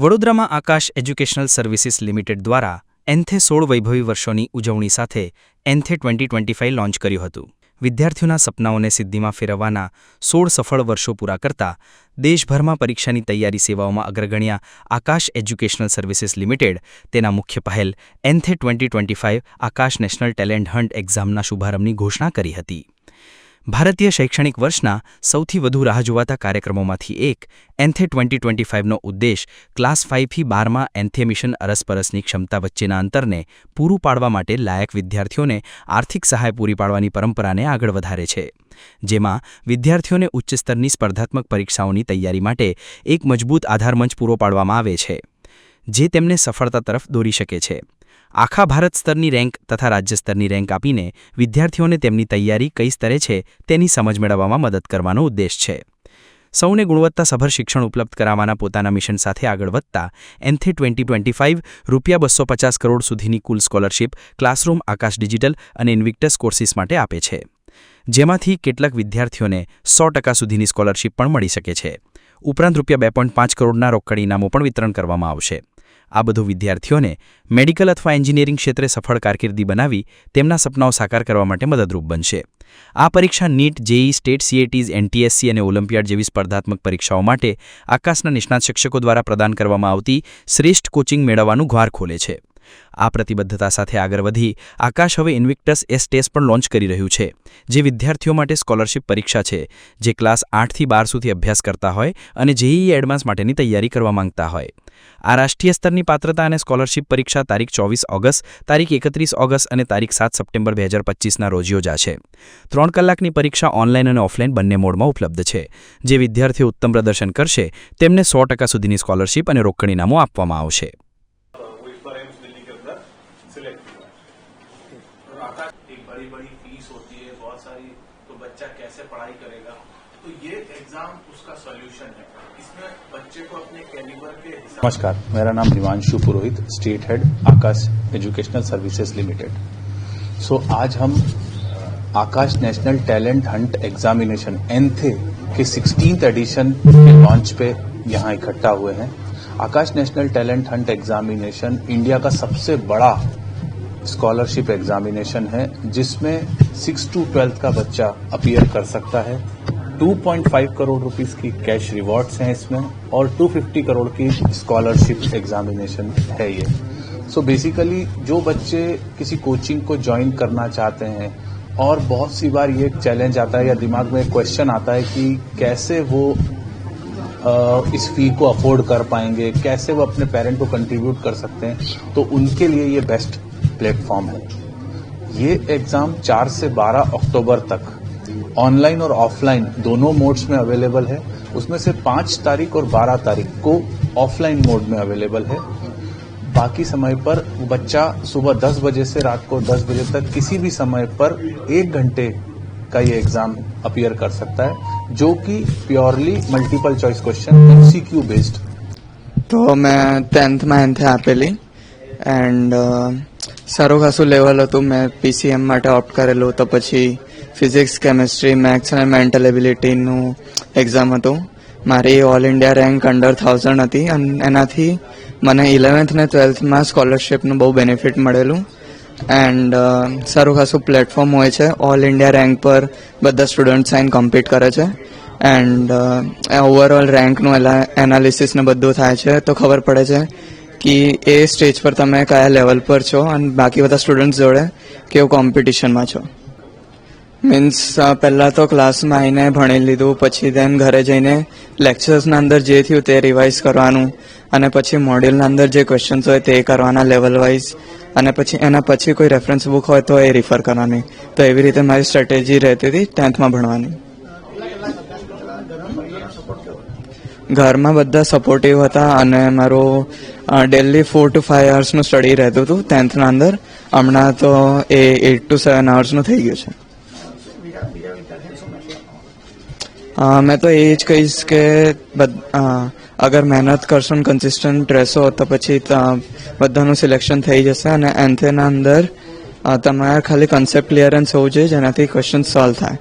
વડોદરામાં આકાશ educational services limited દ્વારા એન્થે સોળ વૈભવી વર્ષોની ઉજવણી સાથે ANTHE twenty twenty five launch કર્યું હતું. વિદ્યાર્થીઓના સપનાઓને સિદ્ધિમાં ફેરવવાના સોળ સફળ વર્ષો પૂરા કરતા દેશભરમાં પરીક્ષાની તૈયારી સેવાઓમાં અગ્રગણ્યા આકાશ એજ્યુકેશનલ સર્વિસીસ લિમિટેડ, તેના મુખ્ય પહેલ ANTHE twenty twenty five Aakash national talent hunt એક્ઝામના શુભારંભની ઘોષણા કરી હતી. ભારતીય શૈક્ષણિક વર્ષના સૌથી વધુ રાહ જોવાતા કાર્યક્રમોમાંથી એક, એન્થે ટ્વેન્ટી ટ્વેન્ટી ફાઇવનો ઉદ્દેશ ક્લાસ ફાઇવથી બારમાં એન્થે મિશન અરસપરસની ક્ષમતા વચ્ચેના અંતરને પૂરું પાડવા માટે લાયક વિદ્યાર્થીઓને આર્થિક સહાય પૂરી પાડવાની પરંપરાને આગળ વધારે છે. જેમાં વિદ્યાર્થીઓને ઉચ્ચ સ્તરની સ્પર્ધાત્મક પરીક્ષાઓની તૈયારી માટે એક મજબૂત આધારમંચ પૂરો પાડવામાં આવે છે, જે તેમને સફળતા તરફ દોરી શકે છે. આખા ભારત સ્તરની રેન્ક તથા રાજ્ય સ્તરની રેન્ક આપીને વિદ્યાર્થીઓને તેમની તૈયારી કઈ સ્તરે છે તેની સમજ મેળવવામાં મદદ કરવાનો ઉદ્દેશ છે. સૌને ગુણવત્તાસભર શિક્ષણ ઉપલબ્ધ કરાવવાના પોતાના મિશન સાથે આગળ વધતા એન્થે ટ્વેન્ટી ટ્વેન્ટી ફાઇવ રૂપિયા બસો પચાસ કરોડ સુધીની કુલ સ્કોલરશીપ ક્લાસરૂમ, આકાશ ડિજિટલ અને ઇન્વિક્ટસ કોર્સિસ માટે આપે છે. જેમાંથી કેટલાક વિદ્યાર્થીઓને સો ટકા સુધીની સ્કોલરશીપ પણ મળી શકે છે. ઉપરાંત રૂપિયા બે પોઈન્ટ પાંચ કરોડના રોકડ ઇનામો પણ વિતરણ કરવામાં આવશે. આ બધું વિદ્યાર્થીઓને મેડિકલ અથવા એન્જિનિયરિંગ ક્ષેત્રે સફળ કારકિર્દી બનાવી તેમના સપનાઓ સાકાર કરવા માટે મદદરૂપ બનશે. આ પરીક્ષા NEET JEE state CETs NTSE અને ઓલિમ્પિયાડ જેવી સ્પર્ધાત્મક પરીક્ષાઓ માટે આકાશના નિષ્ણાત શિક્ષકો દ્વારા પ્રદાન કરવામાં આવતી શ્રેષ્ઠ કોચિંગ મેળવવાનું ઘ્વાર ખોલે છે. આ પ્રતિબદ્ધતા સાથે આગળ વધી આકાશ હવે ઇન્વિક્ટસ એસ ટેસ્ટ પણ લોન્ચ કરી રહ્યું છે, જે વિદ્યાર્થીઓ માટે સ્કોલરશિપ પરીક્ષા છે, જે ક્લાસ આઠથી બાર સુધી અભ્યાસ કરતા હોય અને જેઈઈ એડવાન્સ માટેની તૈયારી કરવા માંગતા હોય. આ રાષ્ટ્રીય સ્તરની પાત્રતા અને સ્કોલરશિપ પરીક્ષા તારીખ ચોવીસ ઓગસ્ટ, તારીખ એકત્રીસ ઓગસ્ટ અને તારીખ સાત સપ્ટેમ્બર બે હજાર પચીસના રોજ યોજાશે. ત્રણ કલાકની પરીક્ષા ઓનલાઈન અને ઓફલાઈન બંને મોડમાં ઉપલબ્ધ છે, જે વિદ્યાર્થીઓ ઉત્તમ પ્રદર્શન કરશે, તેમને સો ટકા સુધીની સ્કોલરશિપ અને રોકડ ઇનામો આપવામાં આવશે. है, एक बड़ी बड़ी फ़ीस होती है, बहुत सारी तो बच्चा कैसे पढ़ाई करेगा? तो ये एग्ज़ाम उसका सोल्यूशन है। इसमें बच्चे को अपने कैलिबर के नमस्कार, मेरा नाम Himanshu Purohit state head Aakash educational services limited so आज हम Aakash national talent hunt examination ANTHE के सिक्सटींथ एडिशन के लॉन्च पे यहाँ इकट्ठा हुए हैं। Aakash national talent hunt examination India का सबसे बड़ा स्कॉलरशिप एग्जामिनेशन है, जिसमें सिक्स टू ट्वेल्थ का बच्चा अपियर कर सकता है। 2.5 करोड़ रुपीस की कैश रिवॉर्ड्स हैं इसमें, और 250 करोड़ की स्कॉलरशिप एग्जामिनेशन है ये। सो बेसिकली जो बच्चे किसी कोचिंग को ज्वाइन करना चाहते हैं, और बहुत सी बार ये चैलेंज आता है या दिमाग में क्वेश्चन आता है कि कैसे वो इस फ़ी को अफोर्ड कर पाएँगे, कैसे वो अपने पेरेंट को कंट्रीब्यूट कर सकते हैं तो उनके लिए ये बेस्ट प्लेटफॉर्म है। ये एग्ज़ाम 4 से 12 अक्टूबर तक। ऑनलाइन और ऑफलाइन दोनों मोड्स में अवेलेबल है। उसमें से 5 तारीख और 12 तारीख को ऑफलाइन मोड में अवेलेबल है। बाकी समय पर बच्चा सुबह 10 बजे से रात को 10 बजे तक किसी भी समय पर एक घंटे का ये एग्ज़ाम अपियर कर सकता है, जो कि purely multiple choice question MCQ based तो मैं टेंथ में यहाँ पे ली એન્ડ સારું ખાસું લેવલ હતું. મેં પીસીએમ માટે ઓપ્ટ કરેલું તો પછી ફિઝિક્સ કેમેસ્ટ્રી મેથ્સ અને મેન્ટલ એબિલિટીનું એક્ઝામ હતું. મારી all India rank under thousand હતી અને એનાથી મને ઇલેવન્થ ને ટ્વેલ્થમાં સ્કોલરશિપનું બહુ બેનિફિટ મળેલું. એન્ડ સારું ખાસું પ્લેટફોર્મ હોય છે. ઓલ ઇન્ડિયા રેન્ક પર બધા સ્ટુડન્ટ્સ આઈને કમ્પીટ કરે છે. એન્ડ ઓવરઓલ રેન્કનું એના એનાલિસિસને બધું થાય છે. તો ખબર પડે છે કે એ સ્ટેજ પર તમે કયા લેવલ પર છો? અને બાકી બધા સ્ટુડન્ટ્સ જોડે કેવું કોમ્પિટિશનમાં છો? મીન્સ પહેલાં તો ક્લાસમાં આવીને ભણી લીધું, પછી દેન ઘરે જઈને લેક્ચર્સના અંદર જે થયું તે રિવાઇઝ કરવાનું, અને પછી મોડ્યુલના અંદર જે ક્વેશ્ચન્સ હોય તે કરવાના લેવલ વાઇઝ અને પછી એના પછી કોઈ રેફરન્સ બુક હોય તો એ રિફર કરવાની. તો એવી રીતે મારી સ્ટ્રેટેજી રહેતી હતી ટેન્થમાં ભણવાની. ઘરમાં બધા સપોર્ટિવ હતા અને મારું ડેલી ફોર ટુ ફાઈવ અવર્સનું સ્ટડી રહેતું હતું ટેન્થના અંદર. હમણાં તો એ એટ ટુ સેવન અવર્સનું થઈ ગયું છે. મેં તો એ જ કહીશ કે અગર મહેનત કરશો ને કન્સિસ્ટન્ટ રહેશો તો પછી બધાનું સિલેક્શન થઈ જશે અને એન્થેના અંદર તમારે ખાલી કન્સેપ્ટ ક્લિયરન્સ હોવું જોઈએ જેનાથી ક્વેશ્ચન સોલ્વ થાય.